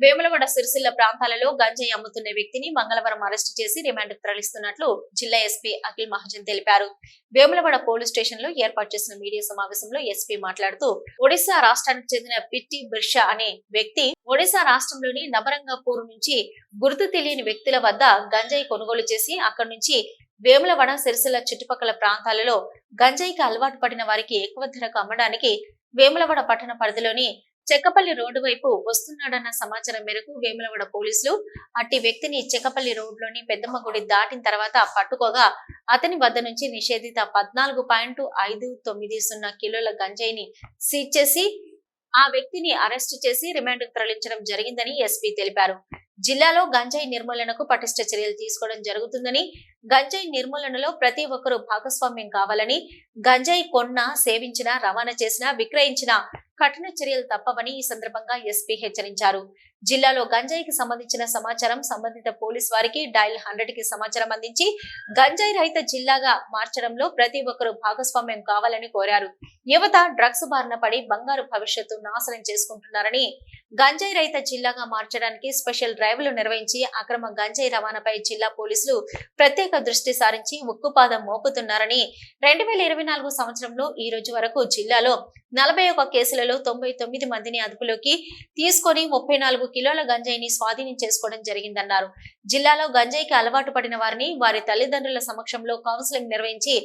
వేములవాడ సిరిసిల్ల ప్రాంతాలలో గంజాయి అమ్ముతున్న వ్యక్తిని మంగళవారం అరెస్టు చేసి రిమాండ్ తరలిస్తున్నట్లు జిల్లా ఎస్పీ అఖిల్ మహాజన్ తెలిపారు. వేములవాడ పోలీస్ స్టేషన్లో ఏర్పాటు చేసిన మీడియా సమావేశంలో ఎస్పీ మాట్లాడుతూ ఒడిశా రాష్ట్రానికి చెందిన పిట్టి బిర్షా అనే వ్యక్తి ఒడిశా రాష్ట్రంలోని నబరంగపూర్ నుంచి గుర్తు తెలియని వ్యక్తుల వద్ద గంజాయి కొనుగోలు చేసి అక్కడి నుంచి వేములవాడ సిరిసిల్ల చుట్టుపక్కల ప్రాంతాలలో గంజాయికి అలవాటు పడిన వారికి ఎక్కువ ధరకు అమ్మడానికి వేములవాడ పట్టణ పరిధిలోని చెక్కపల్లి రోడ్డు వైపు వస్తున్నాడన్న సమాచారం మేరకు వేములవాడ పోలీసులు అట్టి వ్యక్తిని చెక్కపల్లి రోడ్లోని పెద్దమ్మ గుడి దాటిన తర్వాత పట్టుకోగా అతని వద్ద నుంచి నిషేధిత పద్నాలుగు పాయింట్ ఐదు తొమ్మిది సున్నా కిలోల గంజాయిని సీజ్ చేసి ఆ వ్యక్తిని అరెస్టు చేసి రిమాండ్కు తరలించడం జరిగిందని ఎస్పీ తెలిపారు. జిల్లాలో గంజాయి నిర్మూలనకు పటిష్ట చర్యలు తీసుకోవడం జరుగుతుందని గంజాయి నిర్మూలనలో ప్రతి ఒక్కరూ భాగస్వామ్యం కావాలని గంజాయి కొన్న సేవించిన రవాణా చేసిన విక్రయించిన కఠిన చర్యలు తప్పవని ఈ సందర్భంగా ఎస్పీ హెచ్చరించారు. జిల్లాలో గంజాయికి సంబంధించిన సమాచారం సంబంధిత పోలీస్ వారికి డైల్ హండ్రెడ్కి సమాచారం అందించి గంజాయి రహిత జిల్లాగా మార్చడంలో ప్రతి ఒక్కరూ భాగస్వామ్యం కావాలని కోరారు. యువత డ్రగ్స్ బారిన పడి బంగారు భవిష్యత్తు నాశనం చేసుకుంటున్నారని గంజాయి రహిత జిల్లాగా మార్చడానికి స్పెషల్ డ్రైవ్లు నిర్వహించి అక్రమ గంజాయి రవాణాపై జిల్లా పోలీసులు ప్రత్యేక దృష్టి సారించి ఉక్కుపాదం మోపుతున్నారని రెండు వేల ఇరవై నాలుగు సంవత్సరంలో ఈ రోజు వరకు జిల్లాలో నలభై ఒక కేసులలో తొంభై తొమ్మిది మందిని అదుపులోకి తీసుకొని ముప్పై నాలుగు కిలోల గంజాయిని స్వాధీనం చేసుకోవడం జరిగిందన్నారు. జిల్లాలో గంజాయికి అలవాటు పడిన వారిని వారి తల్లిదండ్రుల సమక్షంలో కౌన్సిలింగ్ నిర్వహించి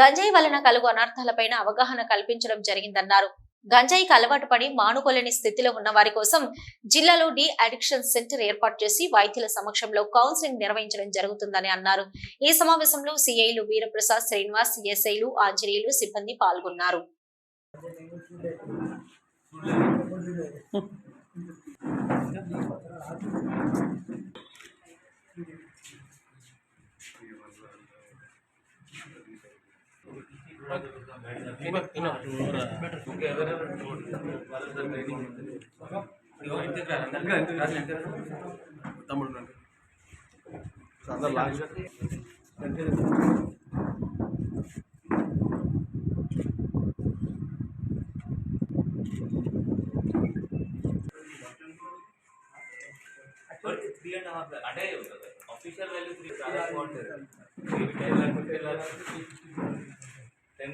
గంజాయి వలన కలుగు అనర్థాలపైన అవగాహన కల్పించడం జరిగిందన్నారు. గంజాయికి అలవాటు పడి మానుకోలేని స్థితిలో ఉన్న వారి కోసం జిల్లాలో డి అడిక్షన్ సెంటర్ ఏర్పాటు చేసి వైద్యుల సమక్షంలో కౌన్సిలింగ్ నిర్వహించడం జరుగుతుందని అన్నారు. ఈ సమావేశంలో సిఐలు వీరప్రసాద్ శ్రీనివాస్ ఎస్ఐలు ఆంజనేయులు సిబ్బంది పాల్గొన్నారు. తమ్ముడు ఉన్నాడు. అందరు లాస్ట్ త్రీ అండ్ హాఫ్ అంటే అఫీషియల్ వాల్యూ త్రీ చాలా బాగుంటుంది త్రీ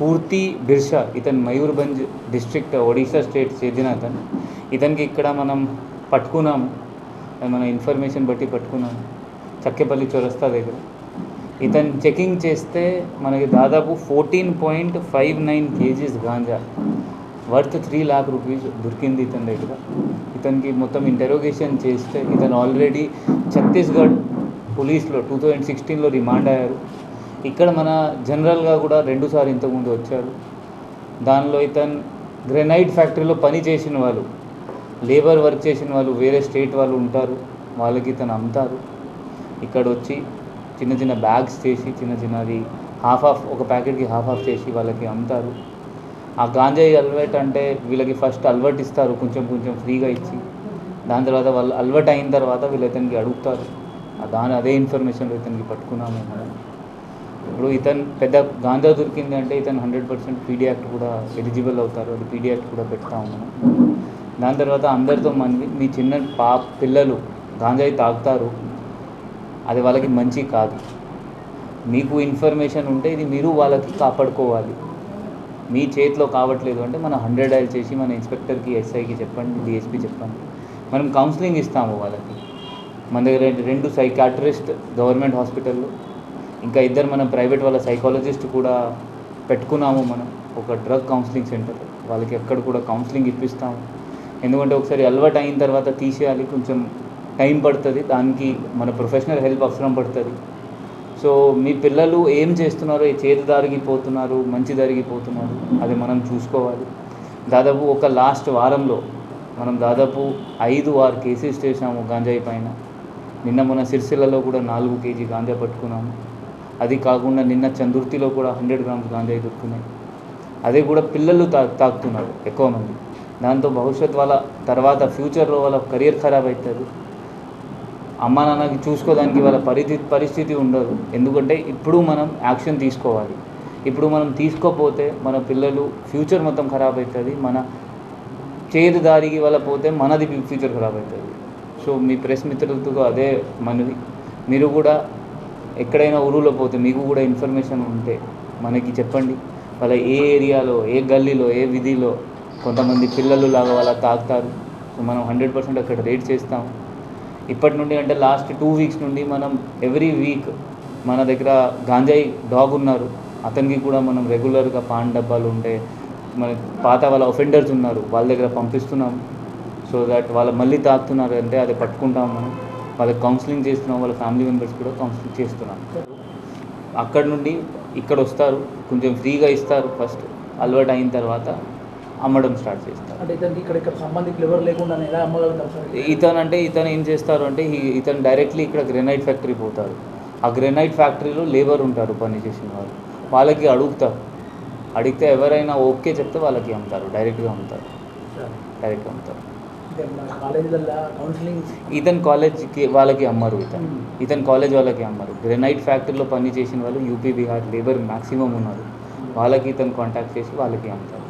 పూర్తి బిర్షా ఇతను మయూర్భంజ్ డిస్ట్రిక్ట్ ఒడిశా స్టేట్ చెందిన అతను ఇతనికి ఇక్కడ మనం పట్టుకున్నాము. మన ఇన్ఫర్మేషన్ బట్టి పట్టుకున్నాము. చక్కెపల్లి చౌరస్తా దగ్గర. ఇతను చెకింగ్ చేస్తే మనకి దాదాపు fourteen point five nine kgs ganja. Worth three lakh rupees దొరికింది ఇతని దగ్గర. ఇతనికి మొత్తం ఇంటరోగేషన్ చేస్తే ఇతను ఆల్రెడీ ఛత్తీస్గఢ్ పోలీస్లో టూ థౌజండ్ సిక్స్టీన్లో రిమాండ్ అయ్యారు. ఇక్కడ మన జనరల్గా కూడా రెండుసార్లు ఇంతకుముందు వచ్చారు. దానిలో ఇతను గ్రెనైట్ ఫ్యాక్టరీలో పని చేసిన వాళ్ళు లేబర్ వర్క్ చేసిన వాళ్ళు వేరే స్టేట్ వాళ్ళు ఉంటారు. వాళ్ళకి ఇతను అమ్ముతారు. ఇక్కడ వచ్చి చిన్న చిన్న బ్యాగ్స్ చేసి చిన్న చిన్నది హాఫ్ ఆఫ్ ఒక ప్యాకెట్కి హాఫ్ ఆఫ్ చేసి వాళ్ళకి అమ్ముతారు. ఆ గాంజాయి అలవాట్ అంటే వీళ్ళకి ఫస్ట్ అలవాటు ఇస్తారు కొంచెం కొంచెం ఫ్రీగా ఇచ్చి. దాని తర్వాత వాళ్ళు అలవాటు అయిన తర్వాత వీళ్ళు ఇతనికి అడుగుతారు. దాని అదే ఇన్ఫర్మేషన్ ఇతనికి పట్టుకున్నాము మనం. ఇప్పుడు ఇతను పెద్ద గాంజా దొరికింది అంటే ఇతను హండ్రెడ్ పర్సెంట్ పీడీ యాక్ట్ కూడా ఎలిజిబుల్ అవుతారు. అది పీడీ యాక్ట్ కూడా పెడతాము ఉన్నాను. దాని తర్వాత అందరితో మంది మీ చిన్న పా పిల్లలు గాంజాయి తాగుతారు. అది వాళ్ళకి మంచి కాదు. మీకు ఇన్ఫర్మేషన్ ఉంటే ఇది మీరు వాళ్ళకి కాపాడుకోవాలి. మీ చేతిలో కావట్లేదు అంటే మనం హండ్రెడ్ డైల్ చేసి మన ఇన్స్పెక్టర్కి ఎస్ఐకి చెప్పండి డిఎస్పీ చెప్పండి. మనం కౌన్సిలింగ్ ఇస్తాము వాళ్ళకి. మన దగ్గర రెండు సైకాట్రిస్ట్ గవర్నమెంట్ హాస్పిటల్లో ఇంకా ఇద్దరు మనం ప్రైవేట్ వాళ్ళ సైకాలజిస్ట్ కూడా పెట్టుకున్నాము మనం. ఒక డ్రగ్ కౌన్సిలింగ్ సెంటర్ వాళ్ళకి ఎక్కడ కూడా కౌన్సిలింగ్ ఇప్పిస్తాము. ఎందుకంటే ఒకసారి అలవాటు అయిన తర్వాత తీసేయాలి. కొంచెం టైం పడుతుంది. దానికి మన ప్రొఫెషనల్ హెల్ప్ అవసరం పడుతుంది. సో మీ పిల్లలు ఏం చేస్తున్నారో ఏ చేతి దారిగిపోతున్నారు మంచి దారిగిపోతున్నారు అది మనం చూసుకోవాలి. దాదాపు ఒక లాస్ట్ వారంలో మనం దాదాపు ఐదు ఆరు కేసెస్ చేసాము గాంజాయి పైన. నిన్న మన సిరిసిల్లలో కూడా నాలుగు కేజీ గాంజా పట్టుకున్నాము. అది కాకుండా నిన్న చందుర్తిలో కూడా హండ్రెడ్ గ్రామ్స్ గాంజాయి దొరుకుతున్నాయి. అదే కూడా పిల్లలు తా తాకుతున్నారు ఎక్కువ మంది. దాంతో భవిష్యత్ వాళ్ళ తర్వాత ఫ్యూచర్లో వాళ్ళ కెరియర్ ఖరాబ్ అవుతుంది అమ్మ నాన్నకి చూసుకోవడానికి వాళ్ళ పరిస్థితి పరిస్థితి ఉండదు. ఎందుకంటే ఇప్పుడు మనం యాక్షన్ తీసుకోవాలి. ఇప్పుడు మనం తీసుకోపోతే మన పిల్లలు ఫ్యూచర్ మొత్తం ఖరాబ్ అవుతుంది మన చేదు దారికి వాళ్ళ పోతే మనది ఫ్యూచర్ ఖరాబ్ అవుతుంది సో మీ ప్రెస్ మిత్రులతో అదే మనది మీరు కూడా ఎక్కడైనా ఊరులో పోతే మీకు కూడా ఇన్ఫర్మేషన్ ఉంటే మనకి చెప్పండి. వాళ్ళ ఏ ఏరియాలో ఏ గల్లీలో ఏ విధిలో కొంతమంది పిల్లలు లాగా వాళ్ళ తాగుతారు. సో మనం హండ్రెడ్ పర్సెంట్ అక్కడ రేట్ చేస్తాం. ఇప్పటి నుండి అంటే లాస్ట్ టూ వీక్స్ నుండి మనం ఎవ్రీ వీక్ మన దగ్గర గాంజాయి డాగ్ ఉన్నారు. అతనికి కూడా మనం రెగ్యులర్గా పాన్ డబ్బాలు ఉంటే మన పాత వాళ్ళ ఒఫెండర్స్ ఉన్నారు వాళ్ళ దగ్గర పంపిస్తున్నాం. సో దట్ వాళ్ళు మళ్ళీ తాగుతున్నారు అంటే అది పట్టుకుంటాం మనం. వాళ్ళకి కౌన్సిలింగ్ చేస్తున్నాం వాళ్ళ ఫ్యామిలీ మెంబర్స్ కూడా కౌన్సిలింగ్ చేస్తున్నాం అక్కడ నుండి ఇక్కడ వస్తారు కొంచెం ఫ్రీగా ఇస్తారు ఫస్ట్ అలవాటు అయిన తర్వాత అమ్మడం స్టార్ట్ చేస్తారు. ఇతను అంటే ఇతను ఏం చేస్తారు అంటే ఇతను డైరెక్ట్లీ ఇక్కడ గ్రెనైట్ ఫ్యాక్టరీ పోతారు ఆ గ్రెనైట్ ఫ్యాక్టరీలో లేబర్ ఉంటారు పని చేసిన వాళ్ళు. వాళ్ళకి అడుగుతారు. అడిగితే ఎవరైనా ఓకే చెప్తే వాళ్ళకి అమ్ముతారు డైరెక్ట్గా అమ్ముతారు. డైరెక్ట్గా అమ్ముతారు. ఇతను కాలేజ్కి వాళ్ళకి అమ్మరు ఇతను ఇతను కాలేజ్ వాళ్ళకి అమ్మరు. గ్రెనైట్ ఫ్యాక్టరీలో పని చేసిన వాళ్ళు యూపీ బీహార్ లేబర్ మ్యాక్సిమం ఉన్నారు. వాళ్ళకి ఇతను కాంటాక్ట్ చేసి వాళ్ళకి అమ్ముతారు.